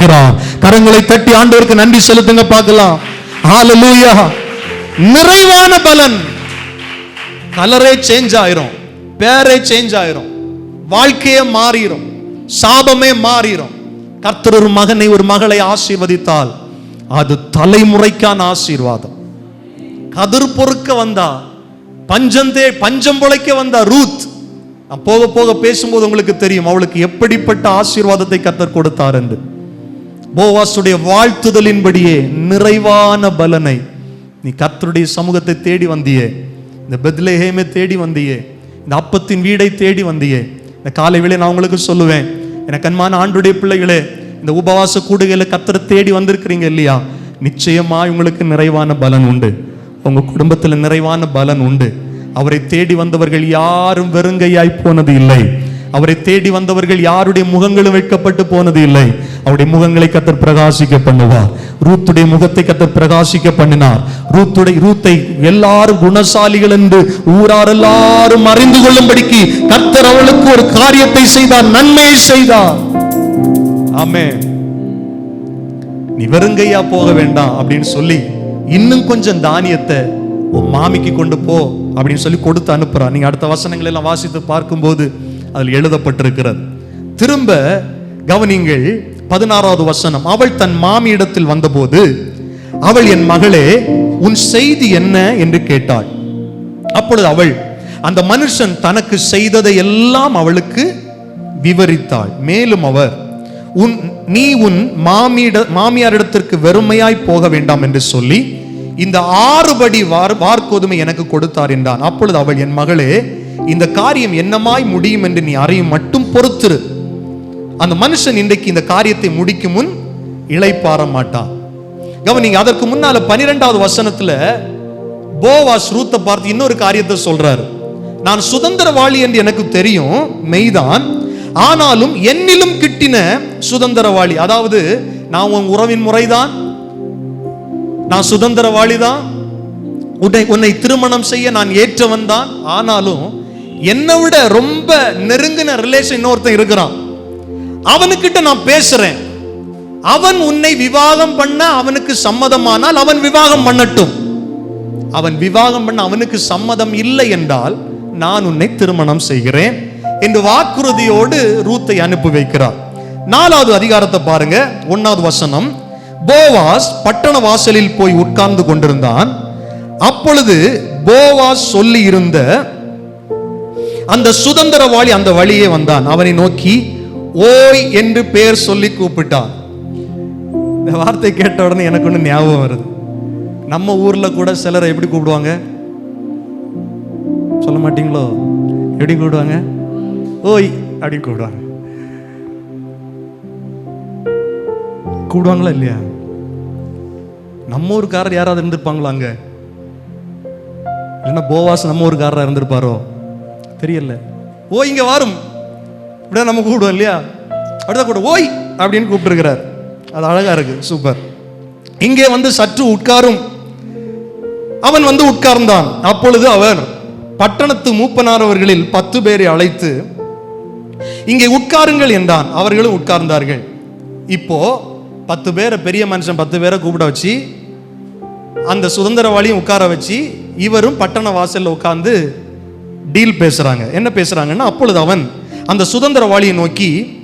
இருக்கிறார். கரங்களை தட்டி ஆண்டவருக்கு நன்றி செலுத்துங்க பார்க்கலாம். ஹalleluya நிறைவான பலன். கலரே சேஞ்ச் ஆயிரும். பேரே சேஞ்ச் ஆயிரும். வாழ்க்கையே மாறிடும் சாபமே மாறிடும் கர்த்தர் ஒரு மகனை ஒரு மகளை ஆசீர்வதித்தால் அது தலைமுறைக்கான ஆசீர்வாதம். கதிர் பொறுக்க வந்தா பஞ்சந்தே பஞ்சம் பொழைக்க வந்தா ரூத். நான் போக போக பேசும்போது உங்களுக்கு தெரியும் அவளுக்கு எப்படிப்பட்ட ஆசீர்வாதத்தை கர்த்தர் கொடுத்தார் என்று. போவாசுடைய வாழ்த்துதலின்படியே நிறைவான பலனை நீ கத்தருடைய சமூகத்தை தேடி வந்தியே. இந்த பெத்லேஹேமை தேடி வந்தியே. இந்த அப்பத்தின் வீடை தேடி வந்தியே. இந்த காலை வேளை நான் உங்களுக்கு சொல்லுவேன். எனக்கு கண்மான ஆண்டுடைய பிள்ளைகளே இந்த உபவாச கூடுகையில் கத்தரை தேடி வந்திருக்கிறீங்க இல்லையா? நிச்சயமா உங்களுக்கு நிறைவான பலன் உண்டு. உங்க குடும்பத்தில் நிறைவான பலன் உண்டு. அவரை தேடி வந்தவர்கள் யாரும் வெறுங்கையாய் போனது இல்லை. அவரை தேடி வந்தவர்கள் யாருடைய முகங்களும் வைக்கப்பட்டு போனது இல்லை. அவருடைய முகங்களை கத்தர் பிரகாசிக்க பண்ணுவார். ரூத்துடைய முகத்தை கத்தர் பிரகாசிக்க பண்ணினார். ரூத்துடைய ரூத்தை எல்லாரும் குணசாலிகள் என்று ஊரார் எல்லாரும் அறிந்து கொள்ளும்படிக்கு கத்தர் அவளுக்கு ஒரு காரியத்தை செய்தார் நன்மையை செய்தார். ஆமே நீ வெறுங்கையா போக வேண்டாம் அப்படின்னு சொல்லி இன்னும் கொஞ்சம் தானியத்தை உன் மாமிக்கு கொண்டு போ அப்படின்னு சொல்லி கொடுத்து அனுப்புறா நீங்க அடுத்த வசனங்களை எல்லாம் வாசித்து பார்க்கும்போது அதில் எழுதப்பட்டிருக்கிறது. திரும்ப கவனிங்கள் பதினாறாவது வசனம் அவள் தன் மாமியிடத்தில் வந்தபோது அவள் என் மகளே உன் செய்தி என்ன? என்று கேட்டாள். அப்பொழுது அவள் அந்த மனுஷன் தனக்கு செய்ததை எல்லாம் அவளுக்கு விவரித்தாள். மேலும் அவர் உன் நீ உன் மாமியிட மாமியாரிடத்திற்கு வெறுமையாய் போக வேண்டாம் என்று சொல்லி இந்த ஆறுபடி வார் வார்கோதுமை எனக்கு கொடுத்தார் என்றான். அப்பொழுது அவள் என் மகளே இந்த காரியம் என்னமாய் முடியும் என்று நீ அறியும் மட்டும் பொறுத்திரு. அந்த மனுஷன் இன்றைக்கு இந்த காரியத்தை முடிக்கும் முன் இழைப்பாற மாட்டான். கவனிங்க அதற்கு முன்னால பனிரெண்டாவது வசனத்துல போவாஸ் ரூத்தை பார்த்து இன்னொரு காரியத்தை சொல்றாரு. நான் சுதந்திரவாளி என்று எனக்கு தெரியும் மெய்தான். ஆனாலும் என்னிலும் கிட்டின சுதந்திரவாளி அதாவது நான் உன் உறவின் முறைதான். நான் சுதந்திரவாளி தான் உன்னை உன்னை திருமணம் செய்ய நான் ஏற்றவன் தான் ஆனாலும் என்னை விட ரொம்ப நெருங்கின ரிலேஷன் இன்னொருத்தன் இருக்கிறான். அவனுக்கிட்ட நான் பேசுறேன். அவன் உன்னை விவாகம் பண்ண அவனுக்கு சம்மதமானால் அவன் விவாகம் பண்ணட்டும். அவன் விவாகம் பண்ண அவனுக்கு சம்மதம் இல்லை என்றால் நான் உன்னை திருமணம் செய்கிறேன் என்று வாக்குறுதியோடு ரூத்தை அனுப்பி வைக்கிறார். நாலாவது அதிகாரத்தை பாருங்க. ஒன்னாவது வசனம். போவாஸ் பட்டண வாசலில் போய் உட்கார்ந்து கொண்டிருந்தான். அப்பொழுது போவாஸ் சொல்லி இருந்த அந்த சுதந்திரவாளி அந்த வழியே வந்தான். அவனை நோக்கி ஓய் என்று பெயர் சொல்லி கூப்பிட்டான். இந்த வார்த்தை கேட்ட உடனே எனக்கு ஒன்று ஞாபகம் வருது. நம்ம ஊரில் கூட சிலரை எப்படி கூப்பிடுவாங்க? சொல்ல மாட்டீங்களோ? எப்படி கூப்பிடுவாங்க? ஓய் அப்படி கூப்பிடுவாங்க. கூப்பிடுவாங்களா இல்லையா? நம்ம ஊருக்காரர் யாராவது இருந்திருப்பாங்களோ அங்கே? இல்லைன்னா போவாஸ் நம்ம ஊருக்காரராக இருந்திருப்பாரோ? தெரியல. ஓ இங்கே வாரும். இப்படியே நம்ம கூப்பிடுவோம் இல்லையா? அப்படிதான் கூட ஓய்! அப்படின்னு கூப்பிட்டுருக்கிறார். அது அழகா இருக்கு. சூப்பர் இங்கே வந்து சற்று உட்காரும். அவன் வந்து உட்கார்ந்தான். அப்பொழுது அவர் பட்டணத்து மூப்பனானவர்களில் பத்து பேரை அழைத்து இங்கே உட்காருங்கள் என்றான். அவர்களும் உட்கார்ந்தார்கள். இப்போ பத்து பேரை பெரிய மனுஷன் பத்து பேரை கூப்பிட வச்சு அந்த சுதந்திரவாளியும் உட்கார வச்சு இவரும் பட்டண வாசல்ல உட்கார்ந்து டீல் பேசுறாங்க. என்ன பேசுறாங்கன்னா அப்பொழுது அவன் அந்த சுதந்திரவாளியை நோக்கி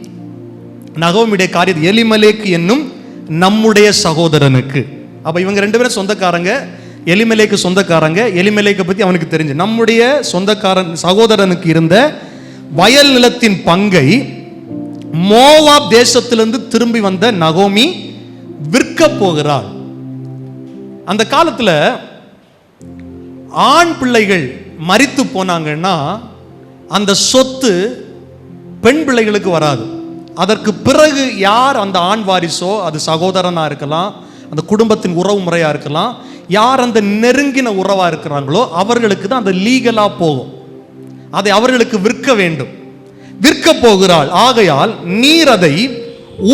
நகோமிடைய காரியம் எலிமலேக்கு என்னும் நம்முடைய சகோதரனுக்கு. அப்போ இவங்க ரெண்டு பேரும் சொந்தக்காரங்க எலிமலேக்கு சொந்தக்காரங்க எலிமலைக்கு பத்தி அவனுக்கு தெரிஞ்சு. நம்முடைய சொந்தக்காரன் சகோதரனுக்கு இருந்த வயல் நிலத்தின் பங்கை மோவாப் தேசத்திலிருந்து திரும்பி வந்த நகோமி விற்க போகிறாள். அந்த காலத்துல ஆண் பிள்ளைகள் மறித்து போனாங்கன்னா அந்த சொத்து பெண் பிள்ளைகளுக்கு வராது. அதற்கு பிறகு யார் அந்த ஆண் வாரிசோ அது சகோதரனாக இருக்கலாம் அந்த குடும்பத்தின் உறவு முறையாக இருக்கலாம் யார் அந்த நெருங்கின உறவாக இருக்கிறாங்களோ அவர்களுக்கு தான் அந்த லீகலாக போகும். அதை அவர்களுக்கு விற்க வேண்டும். விற்க போகிறாள். ஆகையால் நீர் அதை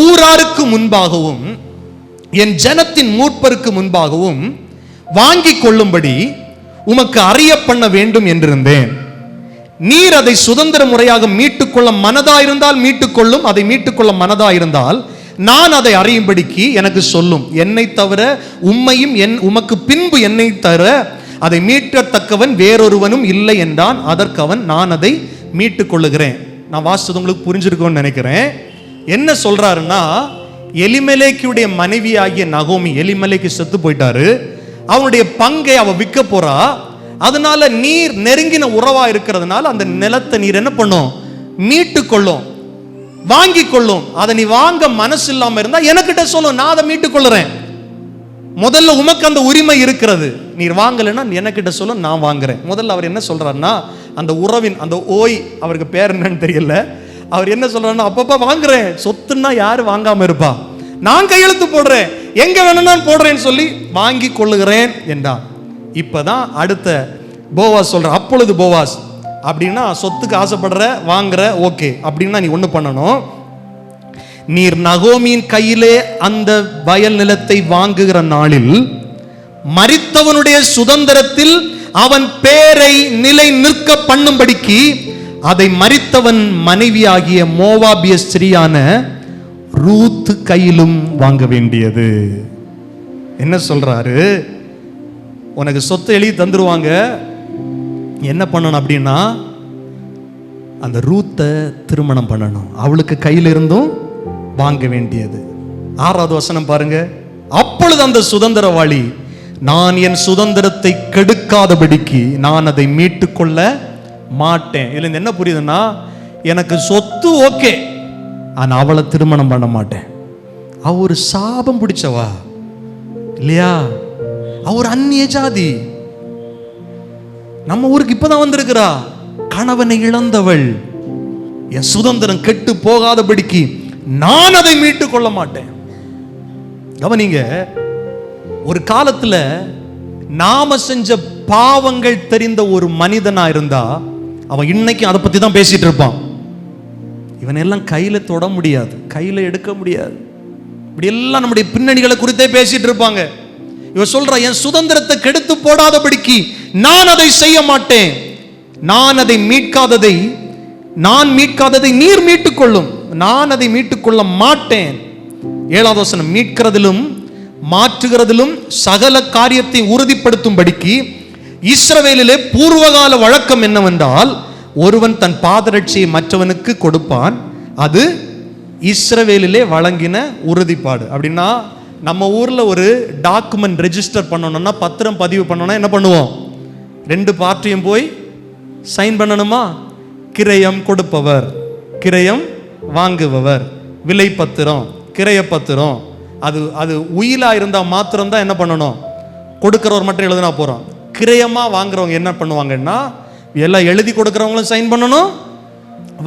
ஊராருக்கு முன்பாகவும் என் ஜனத்தின் மூப்பருக்கு முன்பாகவும் வாங்கிக் கொள்ளும்படி உமக்கு அறிய பண்ண வேண்டும் என்றிருந்தேன். நீர் அதை சுதந்திர முறையாக மீட்டுக்கொள்ள மனதாயிருந்தால் மீட்டுக்கொள்ளும் அதை மீட்டுக்கொள்ள மனதாயிருந்தால் நான் அதை அறியும்படிக்கு எனக்கு சொல்லும். என்னை தவிர உம்மையும் என் உமக்கு பின்பு என்னை தவிர அதை மீட்டத்தக்கவன் வேறொருவனும் இல்லை என்றான். அதற்கு அவன் நான் அதை மீட்டுக் கொள்ளுகிறேன் நான் வாசித்தது உங்களுக்கு புரிஞ்சிருக்கும்னு நினைக்கிறேன். என்ன சொல்றாருன்னா எலிமெலேக்குடைய மனைவி ஆகிய நகோமி எலிமலைக்கு செத்து போயிட்டாரு. அவனுடைய பங்கை அவ விற்க போறா. அதனால நீர் நெருங்கின உறவா இருக்கிறதுனால அந்த நிலத்தை நீர் என்ன பண்ணும்? மீட்டு கொள்ளும் வாங்கி கொள்ளும் அதை நீ வாங்க மனசு இல்லாம இருந்தா எனக்கிட்ட சொல்லும் நான் அதை மீட்டு கொள்ளுறேன் முதல்ல உமக்கு அந்த உரிமை இருக்கிறது. நீர் வாங்கலைன்னா எனக்கிட்ட சொல்ல நான் வாங்குறேன். முதல்ல அவர் என்ன சொல்றாருன்னா அந்த உறவின் அந்த ஓய் அவருக்கு பேர் என்னன்னு தெரியல. அவர் என்ன சொல்றாருன்னா அப்பப்ப வாங்குறேன். சொத்துன்னா யாரு வாங்காம இருப்பா? நான் கையெழுத்து போடுறேன். எங்க வேணும்னா போடுறேன்னு சொல்லி வாங்கி கொள்ளுகிறேன் என்றான் இப்பதான் அடுத்த போவாஸ் சொல்கிற அப்பொழுது போவாஸ். அப்படின்னா சொத்துக்கு ஆசைப்படுற வாங்குற ஓகே. அப்படின்னா நீ ஒன்று பண்ணணும். நீர் நகோமியின் கையிலே அந்த வயல் நிலத்தை வாங்குகிற நாளில் மரித்தவனுடைய சுதந்திரத்தில் அவன் பேரை நிலை நிற்க பண்ணும்படிக்கு அதை மரித்தவன் மனைவியாகிய மோவாபிய ஸ்திரியான ரூத்து கையிலும் வாங்க வேண்டியது. என்ன சொல்றாரு? உனக்கு சொத்து எழுதி தந்துருவாங்க. என்ன பண்ணணும் அப்படின்னா அந்த ரூத்தை திருமணம் பண்ணணும். அவளுக்கு கையில் இருந்தும் வாங்க வேண்டியது. ஆறாவது வசனம் பாருங்க. அப்பொழுது அந்த சுதந்திரவாளி நான் என் சுதந்திரத்தை கெடுக்காதபடிக்கு நான் அதை மீட்டுக்கொள்ள மாட்டேன். இதுல என்ன புரியுதுன்னா எனக்கு சொத்து ஓகே ஆனா அவளை திருமணம் பண்ண மாட்டேன். அவ ஒரு சாபம் பிடிச்சவா? இல்லையா? அவர் அந்நிய ஜாதி. நம்ம ஊருக்கு இப்பதான் வந்திருக்கிறா. கணவனை இழந்தவள். என் சுதந்திரம் கெட்டு போகாதபடிக்கு நான் அதை மீட்டுக் கொள்ள மாட்டேன். கவனிங்க ஒரு காலத்துல நாம செஞ்ச பாவங்கள் தெரிந்த ஒரு மனிதனா இருந்தா அவன் இன்னைக்கு அதை பத்தி தான் பேசிட்டு இருப்பான். இவன் எல்லாம் கையில தொட முடியாது கையில எடுக்க முடியாது. இப்படி எல்லாம் நம்முடைய பின்னணிகளை குறித்தே பேசிட்டு இருப்பாங்க. இவன் சொல்ற என் சுதந்திரத்தை கெடுத்து போடாதபடிக்கு நான் அதை செய்ய மாட்டேன். நான் அதை மீட்காததை நான் மீட்காததை நீர் மீட்டுக் கொள்ளும். நான் அதை மீட்டுக் கொள்ள மாட்டேன். ஏழாவது வசனம் மீட்கிறதிலும் மாற்றுகிறதிலும் சகல காரியத்தை உறுதிப்படுத்தும்படிக்கு இஸ்ரவேலிலே பூர்வகால வழக்கம் என்னவென்றால் ஒருவன் தன் பாதரட்சியை மற்றவனுக்கு கொடுப்பான். அது இஸ்ரவேலிலே வழங்கின உறுதிப்பாடு. அப்படின்னா நம்ம ஊரில் ஒரு டாக்குமெண்ட் ரெஜிஸ்டர் பண்ணணும்னா பத்திரம் பதிவு பண்ணோன்னா என்ன பண்ணுவோம்? ரெண்டு பார்ட்டியும் போய் சைன் பண்ணணுமா? கிரயம் கொடுப்பவர். கிரயம் வாங்குபவர். விலை பத்திரம் கிரய பத்திரம். அது அது உயிலாக இருந்தால் மாத்திரம்தான் என்ன பண்ணணும்? கொடுக்குறவர் மட்டும் எழுதினா போகிறோம் கிரயமாக வாங்குறவங்க என்ன பண்ணுவாங்கன்னா எல்லாம் எழுதி கொடுக்குறவங்களும் சைன் பண்ணணும்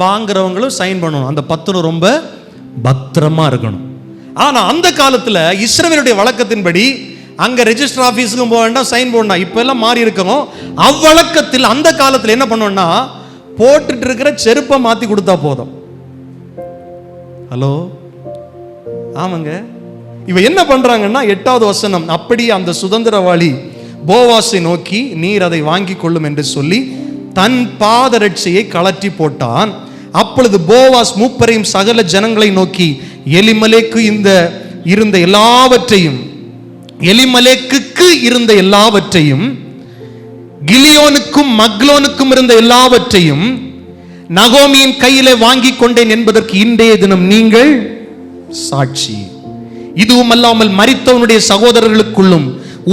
வாங்குறவங்களும் சைன் பண்ணணும். அந்த பத்திரம் ரொம்ப பத்திரமா இருக்கணும். ஆனால் அந்த காலத்தில் இஸ்ரவேலுடைய வழக்கத்தின்படி அங்கே ரெஜிஸ்டர் ஆஃபீஸுக்கும் போக வேண்டாம் சைன் போடணும் இப்போ எல்லாம் மாறி இருக்கணும். அவ்வழக்கத்தில் அந்த காலத்தில் என்ன பண்ணோம்னா போட்டுட்டு இருக்கிற செருப்பை மாற்றி கொடுத்தா போதும். ஹலோ ஆமாங்க. இவ என்ன பண்றாங்கன்னா எட்டாவது வசனம் அப்படி அந்த சுதந்திரவாளி போவாசை நோக்கி நீர் அதை வாங்கி கொள்ளும் என்று சொல்லி தன் பாதரட்சியை கலற்றி போட்டான். அப்பொழுது போவாஸ் மூப்பரையும் சகல ஜனங்களை நோக்கி எலிமலேக்கு இந்த இருந்த எல்லாவற்றையும் எலிமலேக்குக்கு இருந்த எல்லாவற்றையும் கிலியோனுக்கும் மக்லோனுக்கும் இருந்த எல்லாவற்றையும் நகோமியின் கையிலே வாங்கி கொண்டேன் என்பதற்கு இன்றைய தினம் நீங்கள் சாட்சி. இதுவும் அல்லாமல் மறித்தவனுடைய சகோதரர்களுக்குள்ளும்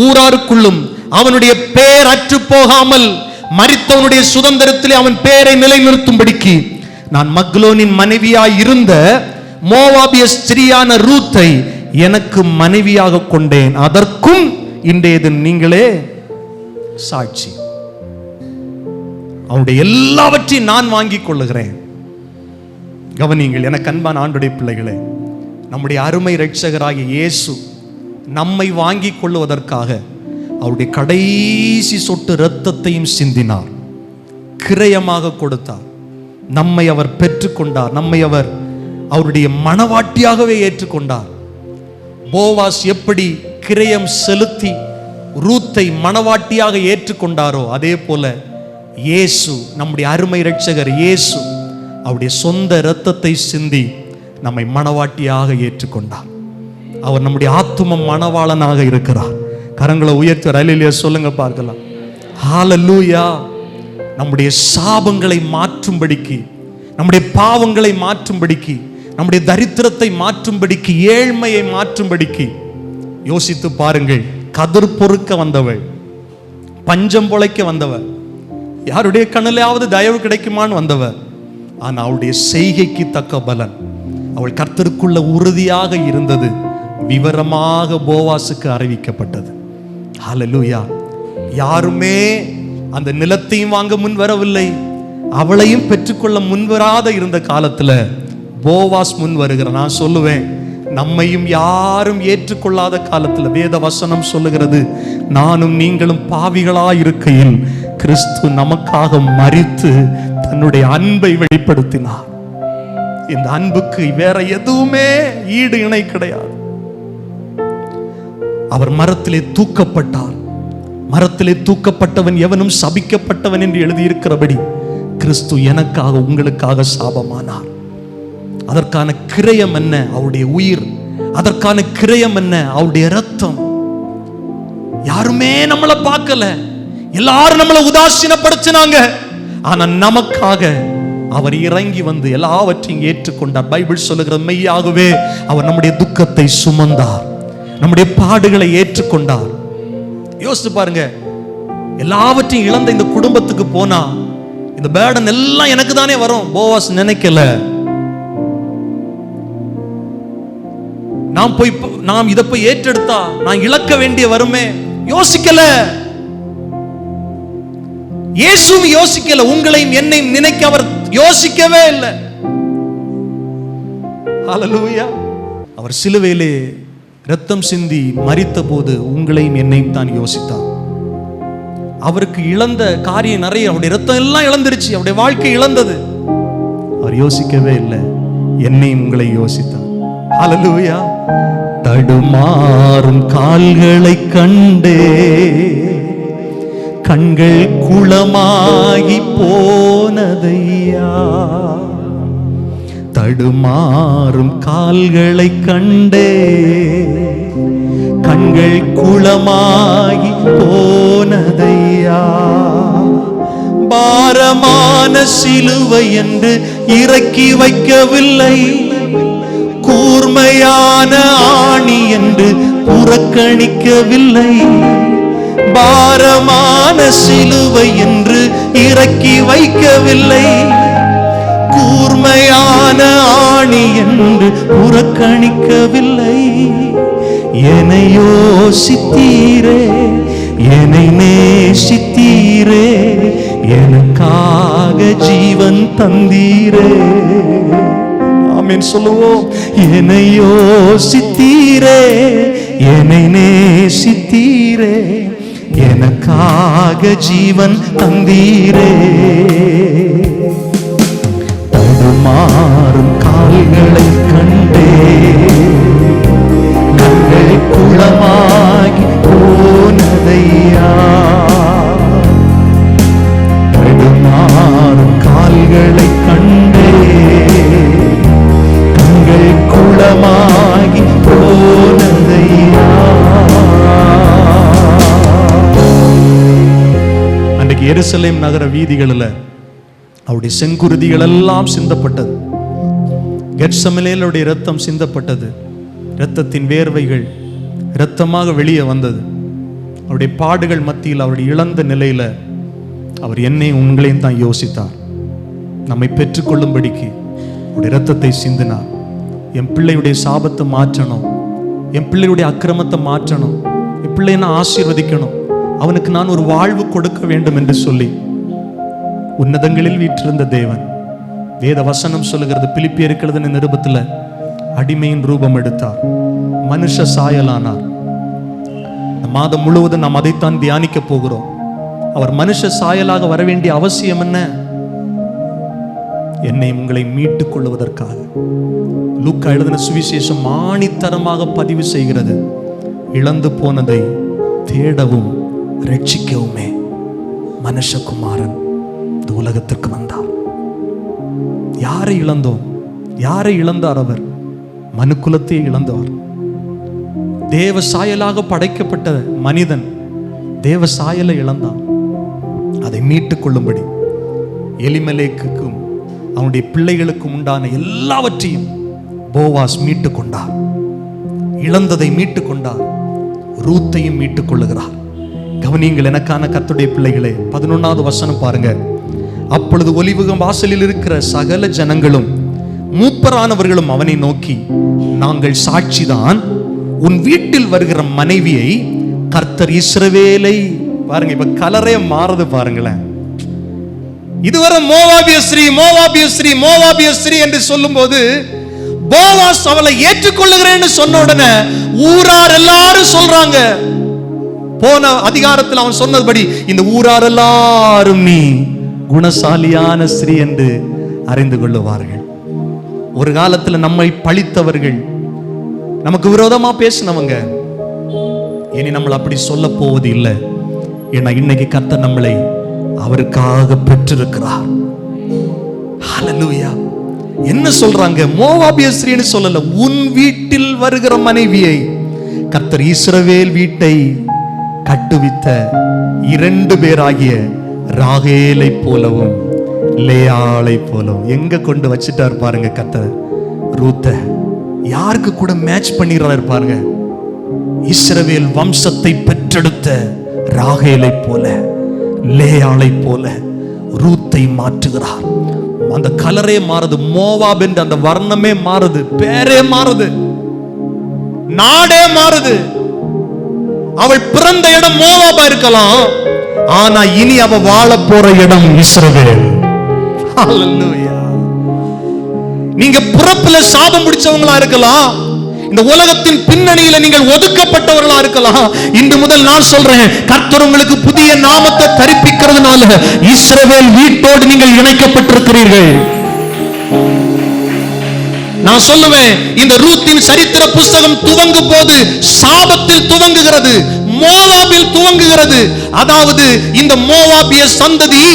ஊராருக்குள்ளும் அவனுடைய பேர் அற்று போகாமல் மறித்தவனுடைய சுதந்திரத்திலே அவன் பேரை நிலைநிறுத்தும்படிக்கு நான் மக்லோனின் மனைவியாய் இருந்த மோவாபிய ஸ்திரியான ரூத்தை எனக்கு மனைவியாக கொண்டேன். அதற்கும் இன்றைய தினம் நீங்களே சாட்சி. அவனுடைய எல்லாவற்றையும் நான் வாங்கிக் கொள்ளுகிறேன். கவனியுங்கள் எனக்கு அன்பான ஆண்டுடைய பிள்ளைகளே நம்முடைய அருமை ரட்சகராக இயேசு நம்மை வாங்கிக் கொள்ளுவதற்காக அவருடைய கடைசி சொட்டு இரத்தத்தையும் சிந்தினார். கிரயமாக கொடுத்தார். நம்மை அவர் பெற்றுக்கொண்டார். நம்மை அவர் அவருடைய மனவாட்டியாகவே ஏற்றுக்கொண்டார். போவாஸ் எப்படி கிரயம் செலுத்தி ரூத்தை மனவாட்டியாக ஏற்றுக்கொண்டாரோ அதே போல இயேசு நம்முடைய அருமை இரட்சகர் இயேசு அவருடைய சொந்த இரத்தத்தை சிந்தி நம்மை மனவாட்டியாக ஏற்றுக்கொண்டார். அவர் நம்முடைய ஆத்தும மணவாளனாக இருக்கிறார். கரங்களை உயர்த்தி ரயிலிலே சொல்லுங்க பார்க்கலாம். ஹாலலூயா நம்முடைய சாபங்களை மாற்றும்படிக்கு நம்முடைய பாவங்களை மாற்றும்படிக்கு நம்முடைய தரித்திரத்தை மாற்றும்படிக்கு ஏழ்மையை மாற்றும்படிக்கு யோசித்து பாருங்கள் கதிர் பொறுக்க வந்தவள் பஞ்சம் பொழைக்க வந்தவர் யாருடைய கண்ணிலாவது தயவு கிடைக்குமான்னு வந்தவர் ஆனால் அவளுடைய செய்கைக்கு தக்க பலன். அவள் கர்த்தருக்குள்ள உறுதியாக இருந்தது விவரமாக போவாசுக்கு அறிவிக்கப்பட்டது. ஹலலூயா யாருமே அந்த நிலத்தையும் வாங்க முன் வரவில்லை. அவளையும் பெற்றுக்கொள்ள முன்வராத இருந்த காலத்துல போவாஸ் முன் வருகிற நான் சொல்லுவேன் நம்மையும் யாரும் ஏற்றுக்கொள்ளாத காலத்துல வேத வசனம் சொல்லுகிறது நானும் நீங்களும் பாவிகளா இருக்கையில் கிறிஸ்து நமக்காக மரித்து தன்னுடைய அன்பை வெளிப்படுத்தினார். இந்த அன்புக்கு வேற எதுவுமே ஈடு இணை கிடையாது. அவர் மரத்திலே தூக்கப்பட்டார். மரத்திலே தூக்கப்பட்டவன் எவனும் சபிக்கப்பட்டவன் என்று எழுதியிருக்கிறபடி கிறிஸ்து எனக்காக உங்களுக்காக சாபமானார். அதற்கான கிரயம் என்ன? அவருடைய உயிர். அதற்கான கிரயம் என்ன? அவருடைய ரத்தம் யாருமே நம்மளை பார்க்கல. எல்லாரும் நம்மளை உதாசீனப்படுத்தினாங்க. ஆனா நமக்காக அவர் இறங்கி வந்து எல்லாவற்றையும் ஏற்றுக்கொண்டார். பைபிள் சொல்லுகிற மெய்யாகவே அவர் நம்முடைய துக்கத்தை சுமந்தார். நம்முடைய பாடுகளை ஏற்றுக்கொண்டார். யோசிச்சு பாருங்க. எல்லாவற்றையும் இழந்த இந்த குடும்பத்துக்கு போனா இந்த பேர்டன் எல்லாம் எனக்கு தானே வரும். போவாஸ் நினைக்கல. நாம் போய் நாம் இதை போய் ஏற்றெடுத்தா நான் இழக்க வேண்டிய வருமே? யோசிக்கல. இயேசும் யோசிக்கல. உங்களையும் என்னையும் நினைக்க அவர் யோசிக்கவே இல்லை. அவர் சிலுவையிலே ரத்தம் சிந்தி மறித்த போது உங்களையும் என்னையும் தான் யோசித்தார் அவருக்கு இழந்த காரியம் நிறைய அவருடைய ரத்தம் எல்லாம் இழந்துருச்சு அவருடைய வாழ்க்கை இழந்தது. அவர் யோசிக்கவே இல்லை. என்னையும் உங்களை யோசித்தார் ஹalleluya தடுமாறும் கால்களை கண்டே கண்கள் குளமாகி போனதையா? தடுமாறும் கால்களை கண்டே எங்கள் குளமாகி போனதையா? பாரமான சிலுவை என்று இறக்கி வைக்கவில்லை. கூர்மையான ஆணி என்று புறக்கணிக்கவில்லை. பாரமான சிலுவை என்று இறக்கி வைக்கவில்லை. கூர்மையான ஆணி என்று புறக்கணிக்கவில்லை. என்னை யோசித்தீரே என்னை நேசித்தீரே எனக்காக ஜீவன் தந்தீரே. ஆமீன் சொல்லுவோம். என்னை யோசித்தீரே என்னை நேசித்தீரே எனக்காக ஜீவன் தந்தீரே. தடுமாறும் கால்களை கண்டே. வெளிப்புலமாகி குளமாகி போனதையா? தடுமாறும் கால்களை கண்டே கண்கள் குளமாகி போனதையா? அன்றைக்கு எருசலேம் நகர வீதிகளில் அவருடைய செங்குருதிகள் எல்லாம் சிந்தப்பட்டது. கெட்சமலேலுடைய ரத்தம் சிந்தப்பட்டது. இரத்தத்தின் வேர்வைகள் இரத்தமாக வெளியே வந்தது. அவருடைய பாடுகள் மத்தியில் அவருடைய இழந்த நிலையில் அவர் என்னையும் உங்களையும் தான் யோசித்தார். நம்மை பெற்றுக்கொள்ளும்படிக்கு அவருடைய இரத்தத்தை சிந்தினார். என் பிள்ளையுடைய சாபத்தை மாற்றணும். என் பிள்ளையுடைய அக்கிரமத்தை மாற்றணும். என் பிள்ளையை நான் ஆசீர்வதிக்கணும். அவனுக்கு நான் ஒரு வாழ்வு கொடுக்க வேண்டும் என்று சொல்லி உன்னதங்களில் வீற்றிருந்த தேவன். வேத வசனம் சொல்லுகிறது பிலிப்பியருக்கு எழுதின நிருபத்தில் அடிமையின் ரூபம் எடுத்தார். மனுஷ சாயலானார். மாதம் முழுவதும் நாம் அதைத்தான் தியானிக்க போகிறோம். அவர் மனுஷ சாயலாக வர வேண்டிய அவசியம் என்ன? என்னை உங்களை மீட்டுக் கொள்வதற்காக லூக்கா எழுதின சுவிசேஷம் ஆணித்தரமாக பதிவு செய்கிறது. இழந்து போனதை தேடவும் ரட்சிக்கவுமே. மனுஷகுமாரன் இந்த உலகத்திற்கு வந்தார். யாரை இழந்தோம்? யாரை இழந்தார் அவர்? மனுக்குலத்தை இழந்தவர் தேவ சாயலாக படைக்கப்பட்ட மனிதன் தேவ சாயலை இழந்தான். அதை மீட்டுக் கொள்ளும்படி எலிமலேக்குக்கும் அவனுடைய பிள்ளைகளுக்கும் உண்டான எல்லாவற்றையும் போவாஸ் மீட்டுக் கொண்டார். இழந்ததை மீட்டுக் கொண்டார். ரூத்தையும் மீட்டுக் கொள்ளுகிறார். கவனியுங்கள் எனக்கான கத்துடைய பிள்ளைகளே பதினொன்னாவது வசனம் பாருங்க. அப்பொழுது ஒலிவுகம் வாசலில் இருக்கிற சகல ஜனங்களும் மூப்பரானவர்களும் அவனை நோக்கி நாங்கள் சாட்சிதான். உன் வீட்டில் வருகிற மனைவியை கர்த்தர் இஸ்ரவேலை பாருங்க இப்ப கலரே மாறுது பாருங்களேன். இதுவரை மோவாபிய ஸ்ரீ மோவாபிய ஸ்ரீ மோவாபிய ஸ்ரீ என்று சொல்லும்போது போவாஸ் அவளை ஏற்றுக்கொள்ளுகிறேன்னு சொன்ன உடனே ஊரார் எல்லாரும் சொல்றாங்க. போன அதிகாரத்தில் அவன் சொன்னபடி இந்த ஊரார் எல்லாரும் நீ குணசாலியான ஸ்ரீ என்று அறிந்து கொள்ளுவார்கள். ஒரு காலத்துல நம்மை பழித்தவர்கள். நமக்கு விரோதமா பேசினவங்க. இனி நம்மளை அப்படி சொல்ல போவது இல்லை. ஏன்னா இன்னைக்கு கத்த நம்மளை அவருக்காக பெற்றிருக்கிறார். ஹalleluya என்ன சொல்றாங்க? மோவாபிய ஸ்ரீன்னு சொல்லல. உன் வீட்டில் வருகிற மனைவியை. கர்த்தர் இஸ்ரவேல் வீட்டை கட்டுவித்த இரண்டு பேராகிய ராகேலை போலவும் லேயாளை போலும். எங்க கொண்டு வச்சிட்டார் பாருங்க கத்த ரூத்த. யாருக்கு கூட மேட்ச் பண்ணிடுறாரு பாருங்க. இஸ்ரவேல் வம்சத்தை பெற்றெடுத்த ராகேலை போல லேயாளை போல ரூத்தை மாற்றுகிறார். அந்த கலரே மாறுது. மோவாப் என்று அந்த வர்ணமே மாறுது. பேரே மாறுது. நாடே மாறுது. அவள் பிறந்த இடம் மோவாபா இருக்கலாம். ஆனா இனி அவ வாழ போற இடம் இஸ்ரவேல். நீங்க பிறப்புல சாபம் பிடிச்சவங்களா இருக்கலாம். இந்த உலகத்தின் பின்னணியில நீங்கள் ஒதுக்கப்பட்டவர்களா இருக்கலாம். இன்று முதல் நான் சொல்றேன் கர்த்தர் உங்களுக்கு புதிய நாமத்தை தரிப்பிக்கிறதுனால இஸ்ரவேல் வீட்டோடு நீங்கள் இணைக்கப்பட்டிருக்கிறீர்கள். நான் சொல்லுவேன் இந்த ரூத்தின் சரித்திர புஸ்தகம் துவங்கும் போது சாபத்தில் துவங்குகிறது மோவாபில் துவங்குகிறது. அதாவது இந்த மோவாபிய சந்ததி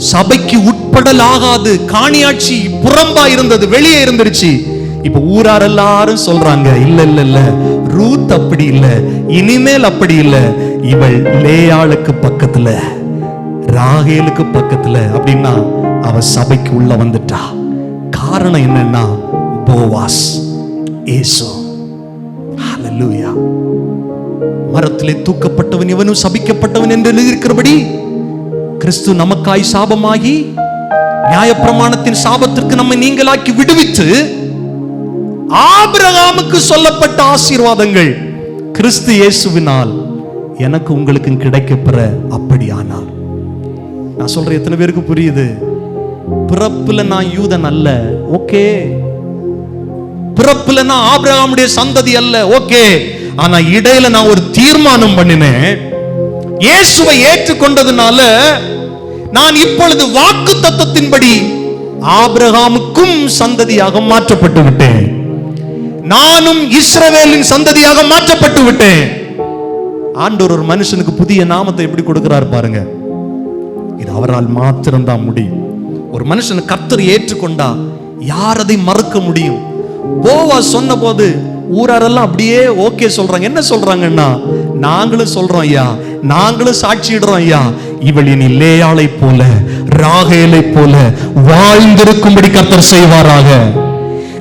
சபைக்கு உட்படலாகாது. காணியாட்சி புறம்பா இருந்தது வெளியே இருந்துருச்சு. இப்ப ஊரார் எல்லாரும் சொல்றாங்க இல்ல இல்ல இல்ல ரூத் அப்படி இல்ல இனிமேல் அப்படி இல்ல இவள் லேயாளுக்கு பக்கத்துல ராகேலுக்கு பக்கத்துல அப்படின்னா அவ சபைக்கு உள்ள வந்துட்டா. காரணம் என்னன்னா போவாஸ் ஏசோ. மரத்திலே தூக்கப்பட்டவன் இவனும் சபிக்கப்பட்டவன் என்று எழுதியிருக்கிறபடி கிறிஸ்து நமக்காய் சாபமாகி நியாயப்பிரமாணத்தின் சாபத்திற்கு நம்மை நீங்களாக்கி விடுவித்து ஆபிரகாமுக்கு சொல்லப்பட்ட ஆசீர்வாதங்கள் கிறிஸ்து இயேசுவினால் எனக்கு உங்களுக்கும் கிடைக்கப்பெற அப்படியானால். நான் சொல்றேன் எத்தனை பேருக்கு புரியுது? பிறப்புல நான் யூதன் அல்ல ஓகே. பிறப்புல நான் ஆபிரகாமுடைய சந்ததி அல்ல ஓகே. ஆனா இடையில நான் ஒரு தீர்மானம் பண்ணினேன். இயேசுவை ஏற்றுக்கொண்டதுனால நான் இப்பொழுது வாக்கு தத்துவத்தின்படி ஆபிரகாமுக்கும் சந்ததியாக மாற்றப்பட்டு விட்டேன். நானும் இஸ்ரவேலின் சந்ததியாக மாற்றப்பட்டு விட்டேன். ஆண்டவர் ஒரு மனுஷனுக்கு புதிய நாமத்தை எப்படி கொடுக்கிறார் பாருங்க. இது அவரால் மாத்திரம்தான் முடியும். ஒரு மனுஷனை கர்த்தர் ஏற்றுக்கொண்டா யார் அதை மறுக்க முடியும்? போவா சொன்ன போது ஊராரெல்லாம் அப்படியே ஓகே சொல்றாங்க. என்ன சொல்றாங்கன்னா? நாங்களும் சொல்றோம் ஐயா. நாங்களும் சாட்சியிடுறோம் ஐயா. இவள் இனி லேயாளை போல ராகேலை போல வாழ்ந்திருக்கும்படி கர்த்தர் செய்வாராக.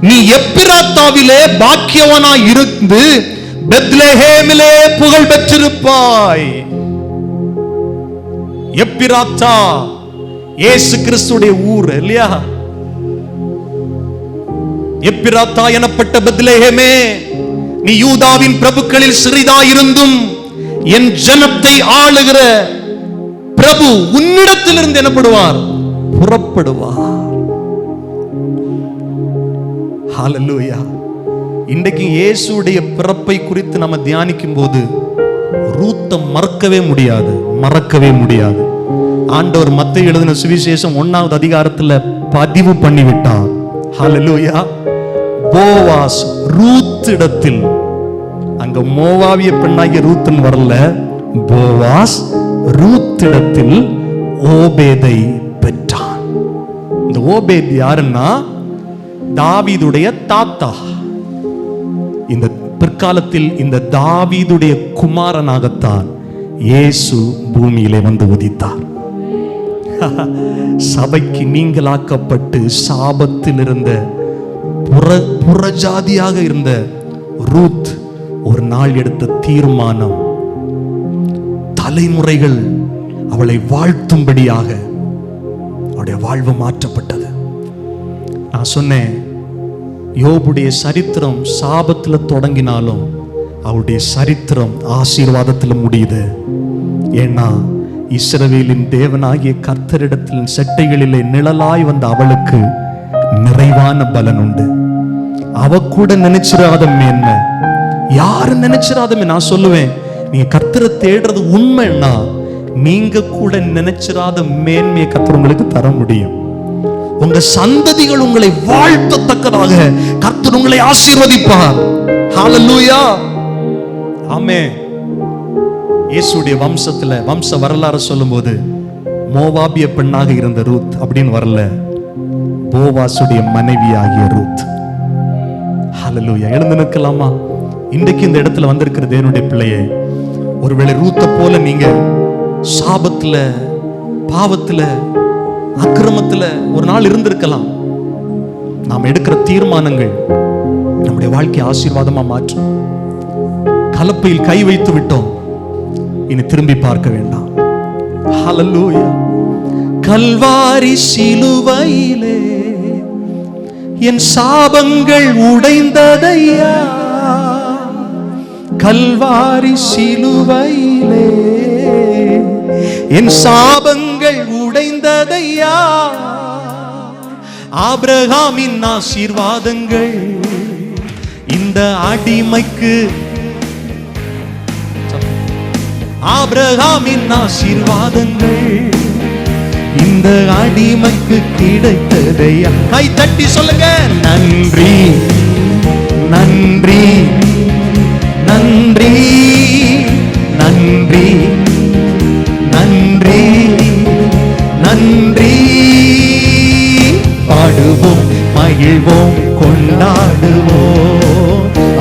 நீ எப்பிராத்தாவிலே பாக்கியவனா இருந்து பெத்லஹேமிலே புகழ் பெற்றிருப்பாய். எப்பிராத்தா இயேசு கிறிஸ்துடைய ஊர் இல்லையா? எப்பிராத்தா எனப்பட்ட பதிலேகமே நீ யூதாவின் பிரபுக்களில் சிறிதாயிருந்தும் என் ஜனத்தை ஆளுகிற பிரபு உன்னிடத்திலிருந்து எனப்படுவார் புறப்படுவார். ஹalleluya. இன்றைக்கு இயேசுடைய பிறப்பை குறித்து நம்ம தியானிக்கும் போது ரூத்தை மறக்கவே முடியாது மறக்கவே முடியாது. ஆண்டவர் மத்தை எழுதின சுவிசேஷம் ஒன்னாவது அதிகாரத்துல பதிவு பண்ணி விட்டார் ஹalleluya. போவாஸ் ரூத் இடத்தில் அங்க மோவாவிய பெண்ணாகிய ரூத்துன்னு வரல. போவாஸ் ரூத் இடத்தில் ஓபேதை பெற்றான். இந்த ஓபேத் யாருன்னா? தாவீதுடைய தாத்தா. இந்த பிற்காலத்தில் இந்த தாவீதுடைய குமாரனாகத்தான் இயேசு பூமியிலே வந்து உதித்தார். சபைக்கு நீங்களாக்கப்பட்டு சாபத்தில் இருந்த புற புறஜாதியாக இருந்த ரூத் ஒரு நாள் எடுத்த தீர்மானம். தலைமுறைகள் அவளை வாழ்த்தும்படியாக அவளுடைய வாழ்வு மாற்றப்பட்டது. நான் சொன்னேன் யோபுடைய சரித்திரம் சாபத்தில் தொடங்கினாலும் அவளுடைய சரித்திரம் ஆசீர்வாதத்தில் முடியுது. ஏன்னா இஸ்ரவேலின் தேவனாகிய கர்த்தரிடத்தில் செட்டைகளிலே நிழலாய் வந்த அவளுக்கு நிறைவான பலன் உண்டு. அவ கூட நினைச்சிராத மேன்மை யாரும் நினைச்சிராதமே நான் சொல்லுவேன். நீங்க கர்த்தரை தேடுறது உண்மைன்னா நீங்க கூட நினைச்சிடாத மேன்மையை கர்த்தர் உங்களுக்கு தர முடியும். உங்க சந்ததிகள் உங்களை வாழ்த்தத்தக்கதாக கர்த்தர் உங்களை ஆசீர்வதிப்பார். ஹalleluya ஆமே இயேசுடைய வம்சத்துல வம்ச வரலாறு சொல்லும்போது மோவாபிய பெண்ணாக இருந்த ரூத் அப்படின்னு வரல. போவாசுடைய மனைவியாகிய ரூத். ஹலலூயா எழுந்து நிற்கலாமா? இன்றைக்கு இந்த இடத்துல வந்திருக்கிற தேவனுடைய பிள்ளையே ஒருவேளை ரூத்த போல நீங்க சாபத்துல பாவத்துல அக்கிரமத்துல ஒரு நாள் இருந்திருக்கலாம். நாம் எடுக்கிற தீர்மானங்கள் நம்முடைய வாழ்க்கையை ஆசீர்வாதமா மாற்றும். கலப்பையில் கை வைத்து விட்டோம். இனி திரும்பி பார்க்க வேண்டாம். கல்வாரி சிலுவையிலே என் சாபங்கள் உடைந்ததையா? கல்வாரி சிலுவையிலே. என் சாபங்கள் உடைந்ததையா? ஆபிரகாமின் ஆசீர்வாதங்கள் இந்த அடிமைக்கு. ஆபிரகாமின் ஆசீர்வாதங்கள். இந்த அடிமைக்கு கிடைத்ததையா? கை தட்டி சொல்லுங்க. நன்றி. நன்றி. நன்றி. நன்றி. நன்றி. நன்றி. பாடுவோம் மகிழ்வோம் கொண்டாடுவோம்.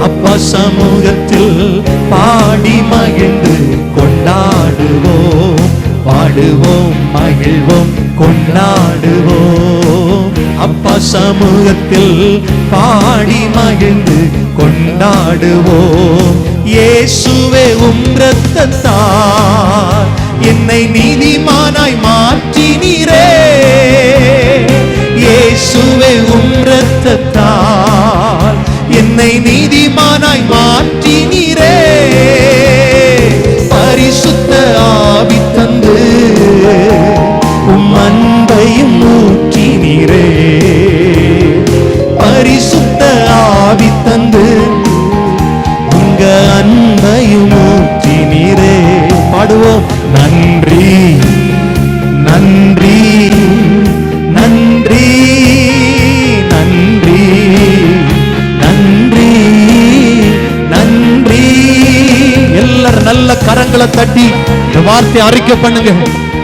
அப்பா சமூகத்தில் பாடி மகிழ்ந்து கொண்டாடுவோம். பாடுவோம் மகிழ்வோம் கொண்டாடுவோம். அப்பா சமூகத்தில் பாடி மகிழ்ந்து கொண்டாடுவோம். இயேசுவே உம்ரத்தார் என்னை நீதிமானாய் மாற்றினீரே. இயேசுவே உம்ரத்தார் என்னை நீதிமானாய் மாற்றினீரே. பரிசுத்த பரிசுத்த ஆவி தந்து உங்க அன்பையும் ஊற்றினீரே பாடுவோம். நன்றி நன்றி நன்றி நன்றி நன்றி நன்றி. எல்லாரும் நல்ல கரங்களை தட்டி இந்த வார்த்தை அறிக்கை பண்ணுங்க.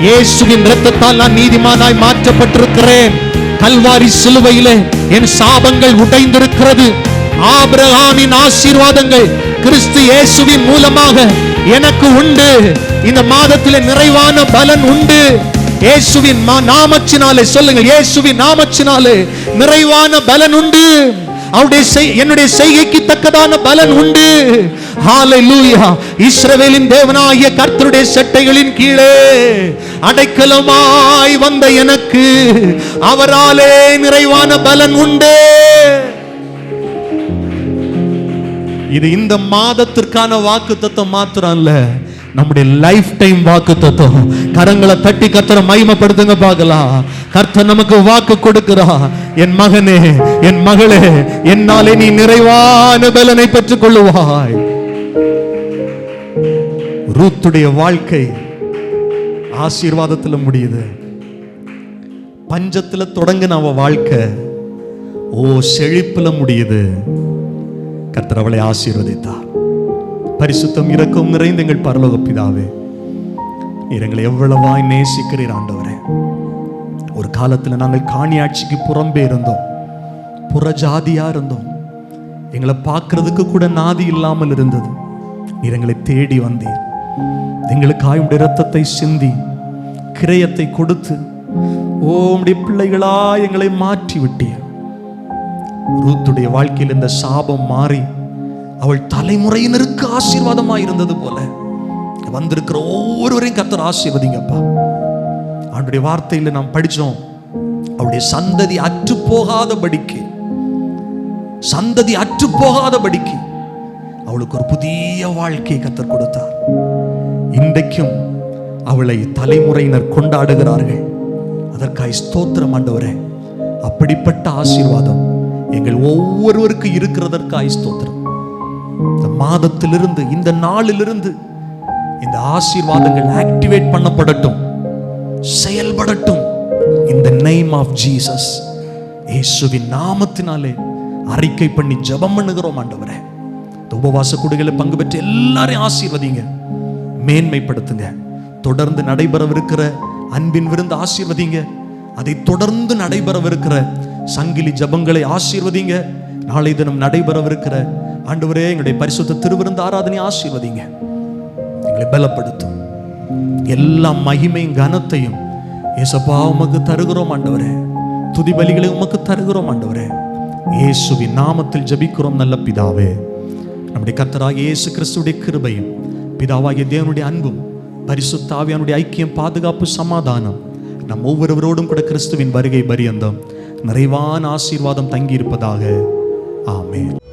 இயேசுவின் இரத்தத்தால் நான் நீதிமானாய் மாற்றப்பட்டிருக்கிறேன். கல்வாரி சிலுவையிலே என் சாபங்கள் உடைந்திருக்கிறது. ஆபிரகாமின் ஆசீர்வாதங்கள் கிறிஸ்து இயேசுவின் மூலமாக எனக்கு உண்டு. இந்த மாதத்திலே நிறைவான பலன் உண்டு. இயேசுவின் மா- சொல்லுங்க இயேசுவின் நாமச்சினாலே நிறைவான பலன் உண்டு. அவருடைய செய்- என்னுடைய செய்கைக்கு தக்கதான பலன் உண்டு. இஸ்ரவேலின் தேவனாகிய கர்த்தருடைய செட்டைகளின் கீழே அடைக்கலமாய் வந்த எனக்கு அவராலே நிறைவான பலன் உண்டு. இது இந்த மாதத்திற்கான வாக்கு தத்துவம் மாத்திரம் இல்ல நம்முடைய லைஃப் டைம் வாக்கு தத்துவம் கரங்களை தட்டி கர்த்தரை மகிமைப்படுத்துங்க பார்க்கலாம் கர்த்தர் நமக்கு வாக்கு கொடுக்கிறா. என் மகனே என் மகளே என்னாலே நீ நிறைவான பலனை பெற்றுக் கொள்ளுவாய் ரூத்துடைய வாழ்க்கை ஆசீர்வாதத்துல முடியுது. பஞ்சத்துல தொடங்கின அவ வாழ்க்கை ஓ செழிப்புல முடியுது. கர்த்தர் அவளை ஆசீர்வதித்தார். பரிசுத்தம் இரக்கம் நிறைந்த எங்கள் பரலோக பிதாவே நீர் எங்களை எவ்வளவாய் நேசிக்கிறீர் ஆண்டவரே. ஒரு காலத்துல நாங்கள் காணியாட்சிக்கு புறம்பே இருந்தோம். புற ஜாதியாக இருந்தோம். எங்களை பார்க்கறதுக்கு கூட நாதி இல்லாமல் இருந்தது. நீர் எங்களை தேடி வந்தீர். எங்களுக்காய் உடைய ரத்தத்தை சிந்தி கிரயத்தை கொடுத்து ஓ பிள்ளைகளா எங்களை மாற்றி விட்டீர் ரூத்துடைய வாழ்க்கையில் இந்த சாபம் மாறி அவள் தலைமுறையினருக்கு ஆசீர்வாதமாக இருந்தது போல. வந்திருக்கிற ஒவ்வொருவரையும் கத்தர் ஆசீர்வதிங்கப்பா. அவனுடைய வார்த்தையில் நாம் படிச்சோம் அவளுடைய சந்ததி அற்று போகாதபடிக்கு சந்ததி அற்று போகாதபடிக்கு அவளுக்கு ஒரு புதிய வாழ்க்கையை கத்தர் கொடுத்தார். இன்றைக்கும் அவளை தலைமுறையினர் கொண்டாடுகிறார்கள். அதற்காய் ஸ்தோத்திரம் ஆண்டவரே. அப்படிப்பட்ட ஆசீர்வாதம் எங்கள் ஒவ்வொருவருக்கு இருக்கிறதற்காய் ஸ்தோத்திரம். இந்த மாதத்திலிருந்து இந்த நாளிலிருந்து இந்த ஆசீர்வாதங்கள் ஆக்டிவேட் பண்ணப்படட்டும். செயல்படட்டும். இந்த நேம் ஆஃப் ஜீசஸ் இயேசுவின் நாமத்தினாலே அறிக்கை பண்ணி ஜெபம் பண்ணுகிறோம் ஆண்டவரே. உபவாச கூடுகளை பங்கு பெற்று எல்லாரையும் ஆசீர்வதிங்க. மேன்மைப்படுத்துங்க. தொடர்ந்து நடைபெறவிருக்கிற அன்பின் விருந்து ஆசீர்வதிங்க. அதை தொடர்ந்து நடைபெறவிருக்கிற சங்கிலி ஜபங்களை ஆசீர்வதிங்க. நாளை தினம் நடைபெறவிருக்கிற ஆண்டவரே எங்களுடைய பரிசுத்த திருவிருந்து ஆராதனை ஆசீர்வதிங்க. எங்களை பலப்படுத்தும் எல்லா மகிமையும் கனத்தையும் ஏசப்பா உமக்கு தருகிறோம் ஆண்டவரே. துதி பலிகளை உமக்கு தருகிறோம் ஆண்டவரே. இயேசுவின் நாமத்தில் ஜெபிக்கிறோம் நல்ல பிதாவே. நம்முடைய கர்த்தராக இயேசு கிறிஸ்துடைய கிருபையும் பிதாவாகிய தேவனுடைய அன்பும் பரிசுத்தாவியானுடைய ஐக்கியம் பாதுகாப்பு சமாதானம் நம் ஒவ்வொருவரோடும் கூட கிறிஸ்துவின் வருகை பரியந்தம் நிறைவான ஆசீர்வாதம் தங்கியிருப்பதாக. ஆமேன்.